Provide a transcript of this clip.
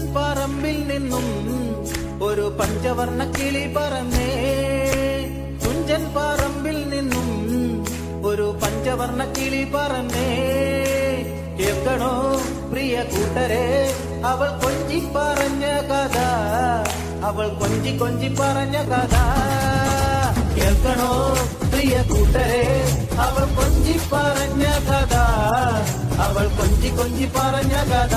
പറമ്പിൽ നിന്നും ഒരു പഞ്ചവർണ കിളി പറന്നേ. കുഞ്ചൻ പറമ്പിൽ നിന്നും ഒരു പഞ്ചവർണ കിളി പറന്നേ. കേൾക്കണോ പ്രിയ കൂട്ടരെ അവൾ കൊഞ്ചി പറഞ്ഞ കഥ അവൾ കൊഞ്ചി കൊഞ്ചി പറഞ്ഞ കഥ. കേൾക്കണോ പ്രിയ കൂട്ടരെ അവൾ കൊഞ്ചി പറഞ്ഞ കഥ അവൾ കൊഞ്ചി കൊഞ്ചി പറഞ്ഞ കഥ.